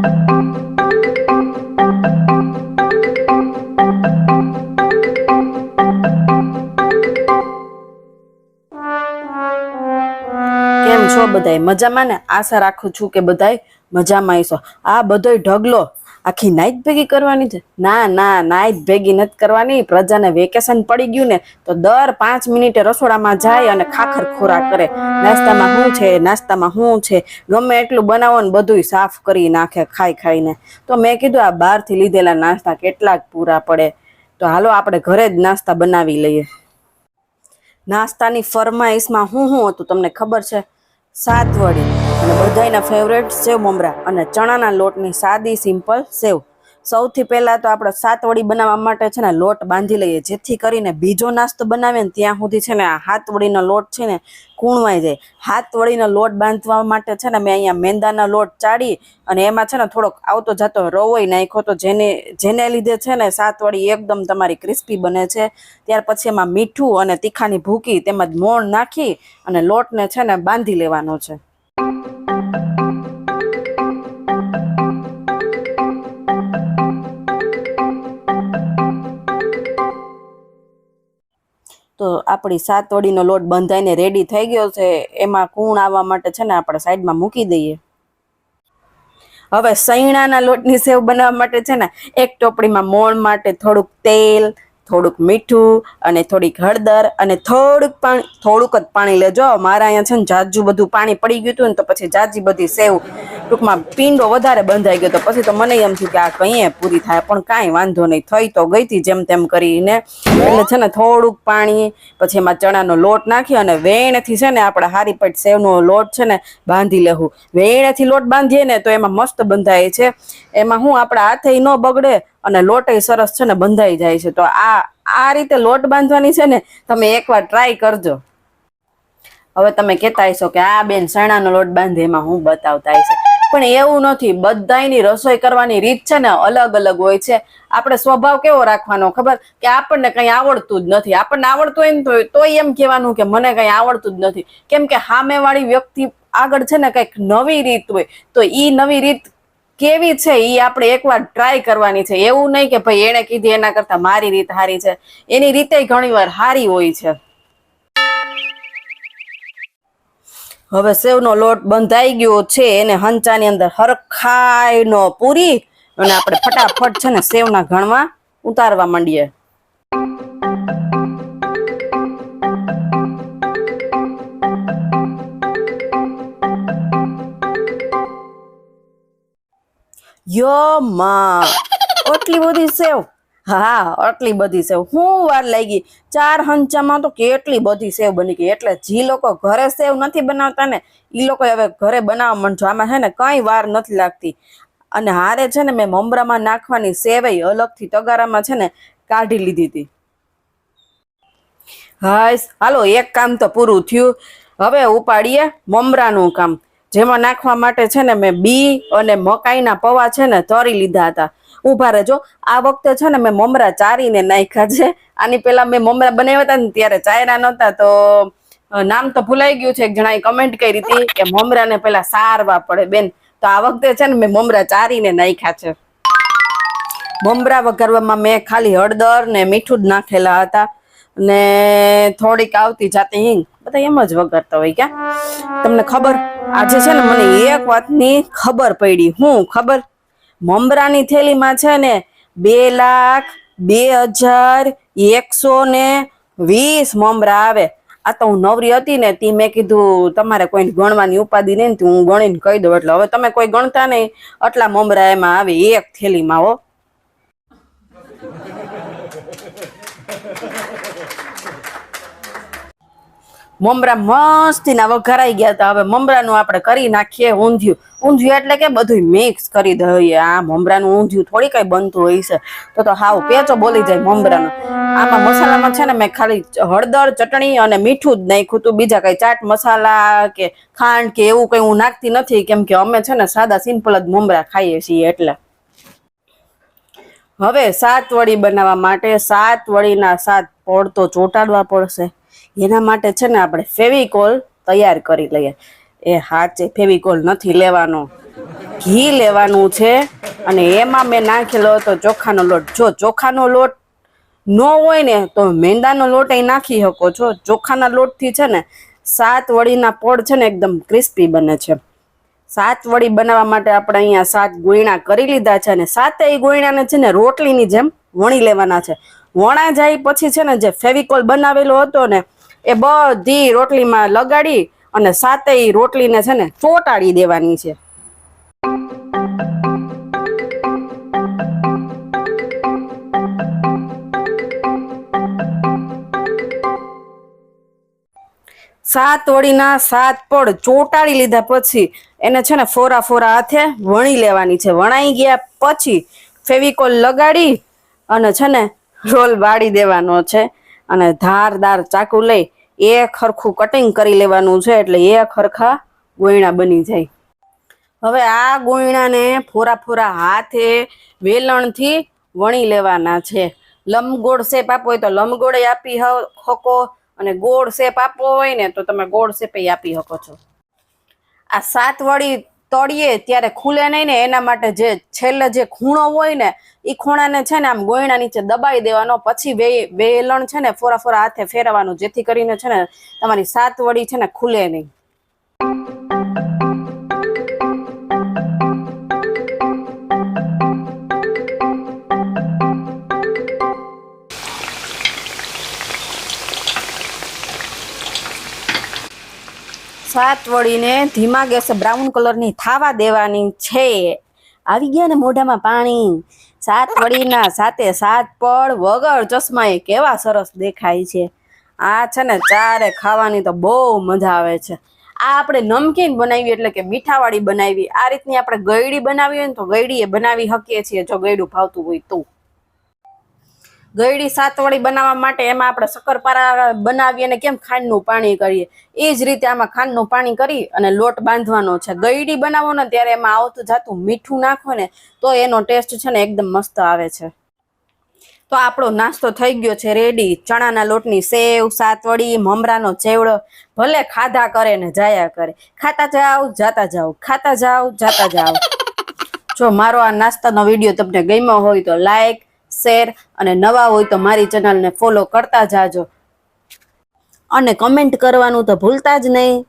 કેમ છો બધાય? મજામાં ને? આશા રાખું છું કે બધાય મજામાં આવીશો આ બધોય ઢગલો આખી નાઈટ ભેગી કરવાની છે? ના ના નાઈટ ભેગી નથી કરવાની. પ્રજાને વેકેશન પડી ગયું ને, તો દર પાંચ મિનિટે રસોડામાં જાય અને ખાખર ખોરાક કરે. નાસ્તામાં શું છે, નાસ્તામાં શું છે? ગમે એટલું બનાવો ને બધુંય સાફ કરી નાખે, ખાઈ ખાઈને. તો મેં કીધું, આ બહારથી લીધેલા નાસ્તા કેટલાક પૂરા પડે. તો હાલો, આપણે ઘરે જ નાસ્તા બનાવી લઈએ. નાસ્તાની ફરમાઈશમાં શું શું હતું, તમને ખબર છે? સાત વડી. અને બધાયના ફેવરેટ સેવ મમરા. અને ચણાના લોટની સાદી સિમ્પલ સેવ. સૌથી પહેલાં તો આપણે સાત વડી બનાવવા માટે છે ને લોટ બાંધી લઈએ. જેથી કરીને બીજો નાસ્તો બનાવીએ ને ત્યાં સુધી છે ને આ હાથ વડીનો લોટ છે ને કૂણવાઈ જાય. હાથ વડીનો લોટ બાંધવા માટે છે ને મેં અહીંયા મેંદાનો લોટ ચાડી અને એમાં છે ને થોડોક આવતો જતો રવોય નાખ્યો તો જેને જેને લીધે છે ને સાત વડી એકદમ તમારી ક્રિસ્પી બને છે. ત્યાર પછી એમાં મીઠું અને તીખાની ભૂકી તેમજ મોણ નાખી અને લોટને છે ને બાંધી લેવાનો છે. આપણી સાત વડીનો લોટ બંધાઈને રેડી થઈ ગયો છે, એમાં કૂણ આવવા માટે છે ને આપણે સાઈડમાં મૂકી દઈએ. હવે સૈણાના લોટની સેવ બનાવવા માટે છે ને એક ટોપડીમાં મોણ માટે થોડુંક તેલ થોડુંક મીઠું અને થોડીક હળદર અને થોડુંક પાણી, થોડુંક જ પાણી લેજો. મારા અહીંયા છે ને જાજુ બધું પાણી પડી ગયું હતું ને તો પછી જાજી બધી સેવ ટૂંકમાં પીંડો વધારે બંધાઈ ગયો તો પછી તો મને એમ થયું કે આ કંઈ પૂરી થાય. પણ કાંઈ વાંધો નહીં. થઈ તો ગઈ હતી જેમ તેમ કરીને. એટલે છે ને થોડુંક પાણી, પછી એમાં ચણાનો લોટ નાખી અને વેણથી છે ને આપણે હારી પટ સેવનો લોટ છે ને બાંધી લેવું વેણથી લોટ બાંધીએ ને તો એમાં મસ્ત બંધાય છે. એમાં હું આપણા હાથે ન બગડે અને લોટ એ સરસ છે ને બંધાઈ જાય છે. તો આ આ રીતે લોટ બાંધવાની છે ને, તમે એકવાર ટ્રાય કરજો. હવે તમે કહેતા હશો કે આ બેન ચણાનો લોટ બાંધે, એમાં હું બતાવતા હશે. પણ એવું નથી. બધાયની રસોઈ કરવાની રીત છે ને અલગ અલગ હોય છે. આપણે સ્વભાવ કેવો રાખવાનો ખબર? કે આપણને કંઈ આવડતું જ નથી. આપણને આવડતું હોય ને તો એમ કહેવાનું કે મને કંઈ આવડતું જ નથી. કેમ કે સામેવાળી વ્યક્તિ આગળ છે ને કંઈક નવી રીત હોય, તો ઈ નવી રીત કેવી છે એ આપણે એકવાર ટ્રાય કરવાની છે. એવું નહીં કે ભાઈ એણે કીધી એના કરતા મારી રીત હારી છે. એની રીતે ઘણીવાર સારી હોય છે. હવે સેવનો લોટ બંધાઈ ગયો છે. એને હંચાની અંદર હરખાઈ નો પૂરી. અને આપણે ફટાફટ છે ને સેવના ઘણમાં ઉતારવા માંડીએ. યો માં. આટલી બધી સેવ. હા આટલી બધી સેવ. હું વાર લાગી. ચાર હંચામાં તો કેટલી બધી સેવ બની ગઈ. એટલે જે લોકો ઘરે સેવ નથી બનાવતા ને એ લોકો હવે ઘરે બનાવવા માંડજો આમાં છે ને કઈ વાર નથી લાગતી. અને હારે છે ને મેં મમરામાં નાખવાની સેવય અલગથી તગારામાં છે ને કાઢી લીધી હતી. હાય હાલો, એક કામ તો પૂરું થયું. હવે ઉપાડીએ મમરાનું કામ. જેમાં નાખવા માટે છે ને મેં બી અને મકાઈના પૌવા છે ને તરી લીધા હતા. ઊભા રહેજો. આ વખતે છે ને મેં મમરા ચારીને નાખ્યા છે. આની પેલા મેં મમરા બનાવ્યા હતા ને ત્યારે ચાયરા નહોતા, તો નામ તો ભૂલાઈ ગયું છે. એક જણાએ કમેન્ટ કરી હતી કે મમરાને પેલા સારવા પડે બેન. તો આ વખતે છે ને મેં મમરા ચારીને નાખ્યા છે. મમરા વઘારવામાં મેં ખાલી હળદર ને મીઠું જ નાખેલા હતા. ને થોડીક આવતી જાતે હિંગ. બધા એમ જ વઘારતા હોય ક્યાં? તમને ખબર? આજે છે ને મને એક વાતની ખબર પડી. હું ખબર? મમરાની થેલીમાં છે ને બે લાખ બે હજાર એકસો ને વીસ મમરા આવે. આ તો હું નવરી હતી ને તી મેં કીધું, તમારે કોઈ ગણવાની ઉપાધિ નહીં હું ગણીને કહી દઉં. એટલે હવે તમે કોઈ ગણતા નહીં. આટલા મમરા એમાં આવે એક થેલીમાં, હો. મમરા મસ્તીના વઘારાઈ ગયા હતા. હવે મમરાનું આપણે કરી નાખીએ ઊંધિયું. ઊંધિયું એટલે કે બધું મિક્સ કરી દઈએ. આ મમરાનું ઊંધિયું થોડી કઈ બનતું હોય છે. તો તો હાવ પેચો બોલી જાય મમરાનું. આમાં મસાલામાં છે ને મેં ખાલી હળદર, ચટણી અને મીઠું જ નાખ્યું હતું. બીજા કઈ ચાટ મસાલા કે ખાંડ કે એવું કઈ હું નાખતી નથી. કેમ કે અમે છે ને સાદા સિમ્પલ જ મમરા ખાઈએ છીએ એટલે. હવે સાત વડી બનાવવા માટે સાત વડીના સાત પડતો ચોટાડવા પડશે. એના માટે છે ને આપણે ફેવિકોલ તૈયાર કરી લઈએ. એ હાચે ફેવિકોલ નથી લેવાનો. ઘી લેવાનું છે અને એમાં મેં નાખેલો હતો ચોખાનો લોટ. જો ચોખાનો લોટ ન હોય ને તો મેંદાનો લોટ અહીં નાખી શકો છો. ચોખાના લોટથી છે ને સાત વળીના પોળ છે ને એકદમ ક્રિસ્પી બને છે. સાત વડી બનાવવા માટે આપણે અહીંયા સાત ગોયણા કરી લીધા છે અને સાતેય ગોયણાને છે ને રોટલીની જેમ વણી લેવાના છે. વણા જાય પછી છે ને જે ફેવિકોલ બનાવેલો હતો ને એ બધી રોટલીમાં લગાડી અને સાતેય રોટલીને છે ને ચોટાડી દેવાની છે. સાત વળીના સાત પડ ચોટાડી લીધા પછી એને છે ને ફોરા ફોરા હાથે વણી લેવાની છે. વણાઈ ગયા પછી ફેવિકોલ લગાડી અને છે ને રોલ વાળી દેવાનો છે. અને ધારદાર ચાકુ લઈ એ ખરખું કટિંગ કરી લેવાનું છે એટલે એ ખરખા ગોયણા બની જાય. હવે આ ગોયણાને ફોરા ફોરા હાથે વેલણથી વણી લેવાના છે. લંબગોળ શેપ આપવો હોય તો લંબગોળે આપી શકો અને ગોળ શેપ આપવો હોય ને તો તમે ગોળ શેપે આપી શકો છો. આ સાત વળી તળીએ ત્યારે ખુલે નહીં ને એના માટે જે છેલ્લે જે ખૂણો હોય ને એ ખૂણાને છે ને આમ ગોયણા નીચે દબાઈ દેવાનો, પછી વે વેલણ છે ને ફોરા ફોરા હાથે ફેરવવાનું, જેથી કરીને છે ને તમારી સાત વડી છે ને ખુલે નહીં. સાત વળીને ધીમા ગેસે બ્રાઉન કલરની થાવા દેવાની છે. આવી ગયા ને મોઢામાં પાણી. સાત વળીના સાથે સાત પડ વગર ચશ્માએ કેવા સરસ દેખાય છે. આ છે ને ચારે ખાવાની તો બહુ મજા આવે છે. આ આપણે નમકીન બનાવી એટલે કે મીઠાવાળી બનાવી. આ રીતની આપણે ગયડી બનાવી હોય ને તો ગયડી એ બનાવી શકીએ છીએ જો ગયડું ભાવતું હોય તો. ગયડી સાતવાળી બનાવવા માટે એમાં આપણે શક્કરપારા બનાવીએ અને કેમ ખાંડનું પાણી કરીએ? એ જ રીતે આમાં ખાંડનું પાણી કરી અને લોટ બાંધવાનો છે. ગયડી બનાવો ને ત્યારે એમાં આવતું જાતું મીઠું નાખો ને તો એનો ટેસ્ટ છે ને એકદમ મસ્ત આવે છે. તો આપણો નાસ્તો થઈ ગયો છે રેડી. ચણાના લોટની સેવ, સાતવડી, મમરાનો ચેવડો. ભલે ખાધા કરે ને જાયા કરે. ખાતા જાઓ, જાતા જાઓ. ખાતા જાઓ, જાતા જાઓ. જો મારો આ નાસ્તાનો વીડિયો તમને ગમ્યો હોય તો લાઈક શેર અને નવા હોય તો મારી ચેનલને ફોલો કરતા જાજો. અને કમેન્ટ કરવાનું તો ભૂલતા જ નહીં.